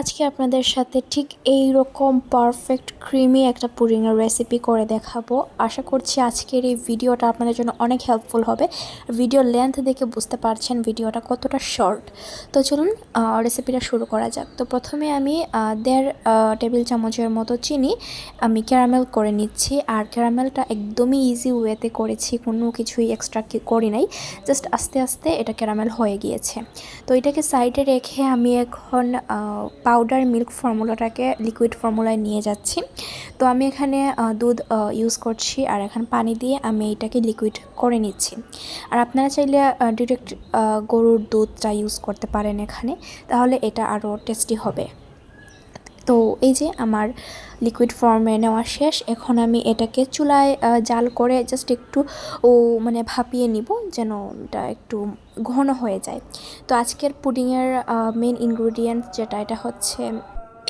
আজকে আপনাদের সাথে ঠিক এই রকম পারফেক্ট ক্রিমি একটা পুডিংয়ের রেসিপি করে দেখাবো। আশা করছি আজকের এই ভিডিওটা আপনাদের জন্য অনেক হেল্পফুল হবে। ভিডিও লেন্থ দেখে বুঝতে পারছেন ভিডিওটা কতটা শর্ট তো চলুন রেসিপিটা শুরু করা যাক। তো প্রথমে আমি দেড় টেবিল চামচের মতো চিনি আমি ক্যারামেল করে নিচ্ছি। আর ক্যারামেলটা একদমই ইজি ওয়েতে করেছি, কোনো কিছুই এক্সট্রা করি নাই। জাস্ট আস্তে আস্তে এটা ক্যারামেল হয়ে গিয়েছে। তো এটাকে সাইডে রেখে আমি এখন পাউডার মিল্ক ফর্মুলাটাকে লিকুইড ফর্মুলায় নিয়ে যাচ্ছি। তো আমি এখানে দুধ ইউজ করছি আর এখন পানি দিয়ে আমি এটাকে লিকুইড করে নিচ্ছি। আর আপনারা চাইলে ডিরেক্ট গরুর দুধটা ইউজ করতে পারেন এখানে। তাহলে এটা আরও টেস্টি হবে। তো এই যে আমার লিকুইড ফর্মে নেওয়া শেষ, এখন আমি এটাকে চুলায় জাল করে জাস্ট একটু, ও মানে ভাপিয়ে নিব যেন এটা একটু ঘন হয়ে যায়। তো আজকের পুডিংয়ের মেন ইনগ্রিডিয়েন্ট যেটা, এটা হচ্ছে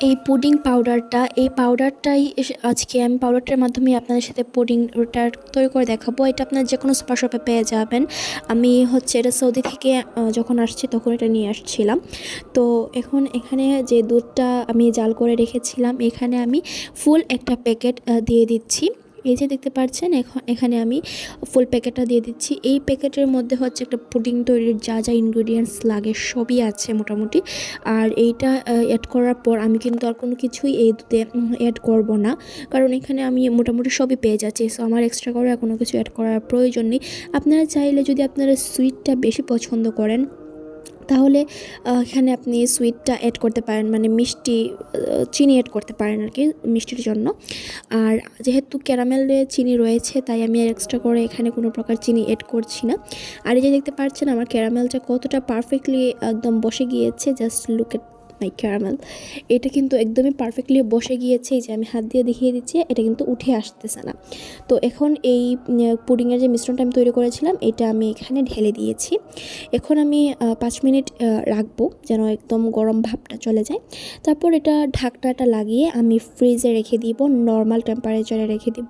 এই পুডিং পাউডারটা এই পাউডারটাই আজকে আমি পাউডারটার মাধ্যমে আপনাদের সাথে পুডিংটা তৈরি করে দেখাবো। এটা আপনার যে কোনো সুপার শপে পেয়ে যাবেন। আমি হচ্ছে এটা সৌদি থেকে যখন আসছি তখন এটা নিয়ে আসছিলাম। তো এখন এখানে যে দুধটা আমি জাল করে রেখেছিলাম, এখানে আমি ফুল একটা প্যাকেট দিয়ে দিচ্ছি। এই যে দেখতে পাচ্ছেন এখন এখানে আমি ফুল প্যাকেটটা দিয়ে দিচ্ছি। এই প্যাকেটের মধ্যে হচ্ছে একটা পুডিং তৈরির যা যা ইনগ্রিডিয়েন্টস লাগে সবই আছে মোটামুটি। আর এইটা অ্যাড করার পর আমি কিন্তু আর কোনো কিছুই এই দুধে অ্যাড করব না। কারণ এখানে আমি মোটামুটি সবই পেয়ে যাচ্ছি। সো আমার এক্সট্রা করে কোনো কিছু অ্যাড করার প্রয়োজন নেই। আপনারা চাইলে যদি আপনারা সুইটটা বেশি পছন্দ করেন তাহলে এখানে আপনি সুইটটা অ্যাড করতে পারেন মানে মিষ্টি চিনি অ্যাড করতে পারেন আর কি মিষ্টির জন্য। আর যেহেতু ক্যারামেলে চিনি রয়েছে, তাই আমি এক্সট্রা করে এখানে কোনো প্রকার চিনি অ্যাড করছি না। আর এই যে দেখতে পাচ্ছেন, আমার ক্যারামেলটা কতটা পারফেক্টলি একদম বসে গিয়েছে just look at my caramel এটা কিন্তু একদমই পারফেক্টলি বসে গিয়েছে, এই যে আমি হাত দিয়ে দেখিয়ে দিচ্ছি, এটা কিন্তু উঠে আসতেছে না। তো এখন এই পুডিংয়ের যে মিশ্রণটা আমি তৈরি করেছিলাম, এটা আমি এখানে ঢেলে দিয়েছি। এখন আমি পাঁচ মিনিট রাখব যেন একদম গরম ভাবটা চলে যায়। তারপর এটা ঢাকনাটা লাগিয়ে আমি ফ্রিজে রেখে দিব নর্মাল টেম্পারেচারে রেখে দিব।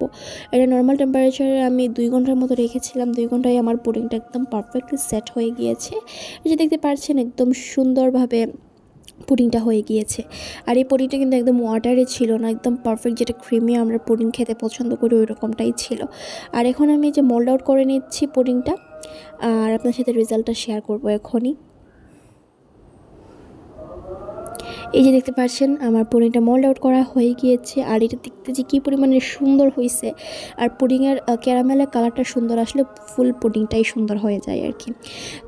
এটা নর্মাল টেম্পারেচারে আমি দুই ঘণ্টার মতো রেখেছিলাম, দুই ঘন্টায় আমার পুডিংটা একদম পারফেক্টলি সেট হয়ে গিয়েছে। যে দেখতে পাচ্ছেন, একদম সুন্দরভাবে পুডিংটা হয়ে গিয়েছে। আর এই পুডিংটা কিন্তু একদম ওয়াটারে ছিল না, একদম পারফেক্ট যেটা ক্রিমি আমরা পুডিং খেতে পছন্দ করি ওই রকমটাই ছিল। আর এখন আমি যে মোল্ড আউট করে নিচ্ছি পুডিংটা, আর আপনার সাথে রেজাল্টটা শেয়ার করব এখনই। এই যে দেখতে পাচ্ছেন, আমার পুডিংটা মোল্ড আউট করা হয়ে গিয়েছে, আর এটা দেখতে যে কী পরিমাণে সুন্দর হয়েছে আর পুডিংয়ের ক্যারামেলের কালারটা সুন্দর আসলে ফুল পুডিংটাই সুন্দর হয়ে যায় আর কি।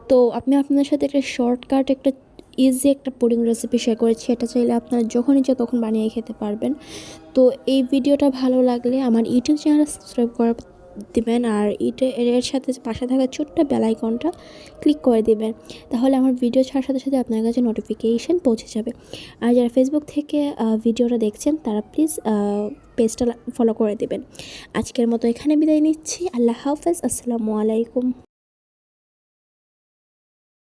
তো আমি আপনাদের সাথে একটা শর্টকাট একটা ইজি একটা পুডিং রেসিপি শেয়ার করেছি, এটা চাইলে আপনারা যখন ইচ্ছে তখন বানিয়ে খেতে পারবেন। তো এই ভিডিওটা ভালো লাগলে আমার ইউটিউব চ্যানেল সাবস্ক্রাইব করা দিবেন আর এটা এর সাথে পাশে থাকা ছোট্ট বেলাইকনটা ক্লিক করে দেবেন। তাহলে আমার ভিডিও ছাড়ার সাথে সাথে আপনার কাছে নোটিফিকেশান পৌঁছে যাবে। আর যারা ফেসবুক থেকে ভিডিওটা দেখছেন, তারা প্লিজ পেজটা ফলো করে দেবেন। আজকের মতো এখানে বিদায় নিচ্ছি। আল্লাহ হাফেজ। আসসালামু আলাইকুম।